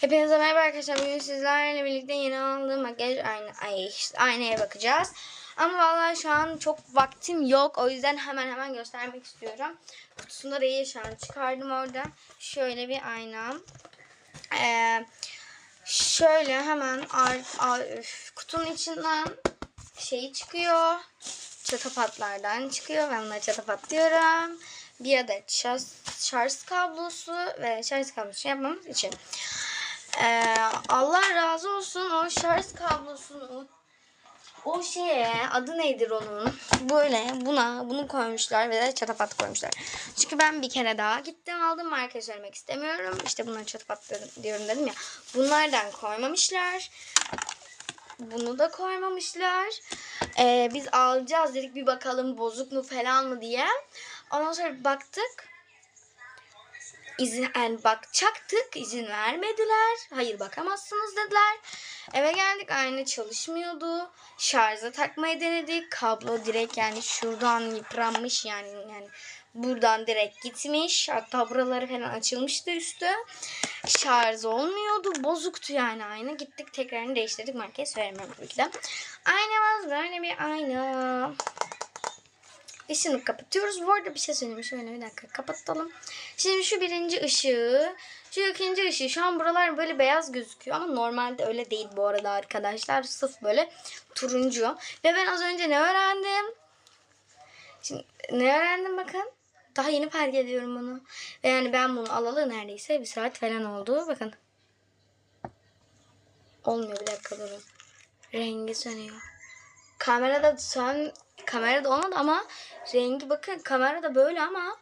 Hepinize merhaba arkadaşlar. Bugün sizlerle birlikte yeni aldığım makyaj ayna, ay, işte aynaya bakacağız. Ama vallahi şu an çok vaktim yok. O yüzden hemen hemen göstermek istiyorum. Kutusunda değil şu an çıkardım orada. Şöyle bir aynam. Ee, şöyle hemen ar, kutunun içinden şeyi çıkıyor. Çatapatlardan çıkıyor. Ben bunları çatapat diyorum. Bir adet şarj, şarj kablosu ve şarj kablosu yapmamız için. Ee, Allah razı olsun o şarj kablosunu o şeye adı nedir onun? Böyle buna bunu koymuşlar ve de çatapat koymuşlar. Çünkü ben bir kere daha gittim aldım marka söylemek istemiyorum. İşte bunları çatapat diyorum dedim ya. Bunlardan koymamışlar. Bunu da koymamışlar. Ee, biz alacağız dedik bir bakalım bozuk mu falan mı diye. Ondan sonra baktık izin yani bakacaktık izin vermediler. Hayır bakamazsınız dediler. Eve geldik aynı çalışmıyordu. Şarja takmayı denedik. Kablo direkt yani şuradan yıpranmış yani yani buradan direkt gitmiş. Hatta buraları falan açılmıştı üstü. Şarj olmuyordu. Bozuktu yani aynı. Gittik tekrarını değiştirdik. Markayı söylemiyorum tabii ki de. Aynamız böyle bir ayna. Işığını kapatıyoruz. Bu arada bir şey söyleyeyim. Şöyle bir dakika kapatalım. Şimdi şu birinci ışığı, şu ikinci ışığı. Şu an buralar böyle beyaz gözüküyor ama normalde öyle değil bu arada arkadaşlar. Sıf böyle turuncu. Ve ben az önce ne öğrendim? Şimdi ne öğrendim bakın. Daha yeni fark ediyorum bunu. Ve yani ben bunu alalı neredeyse bir saat falan oldu. Bakın. Olmuyor bir dakika durun. Rengi sönüyor. Kamerada sön kamerada olmadı ama rengi bakın kamerada böyle ama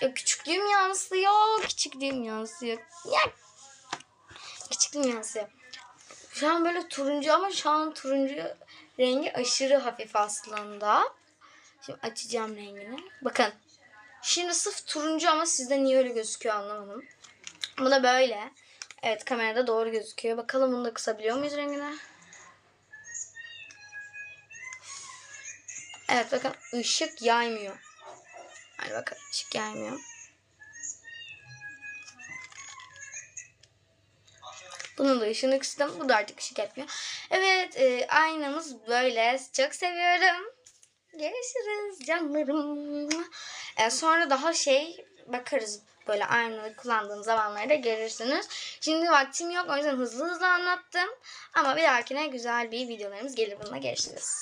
ya küçüklüğüm yansıyor. Küçüklüğüm yansıyor. Ya küçüklüğüm yansıyor. Şu an böyle turuncu ama şu an turuncu rengi aşırı hafif aslında. Şimdi açacağım rengini. Bakın. Şimdi sırf turuncu ama sizde niye öyle gözüküyor anlamadım. Bu da böyle. Evet kamerada doğru gözüküyor. Bakalım bunu da kısabiliyor muyuz rengine? Evet bakın ışık yaymıyor. Hadi bakın ışık yaymıyor. Bunun da ışığını kıstım. Bu da artık ışık etmiyor. Evet e, aynamız böyle. Çok seviyorum. Görüşürüz canlarım. E, sonra daha şey bakarız böyle aynayı kullandığım zamanlarda görürsünüz. Şimdi vaktim yok o yüzden hızlı hızlı anlattım. Ama bir dahakine güzel bir videolarımız gelir bununla görüşürüz.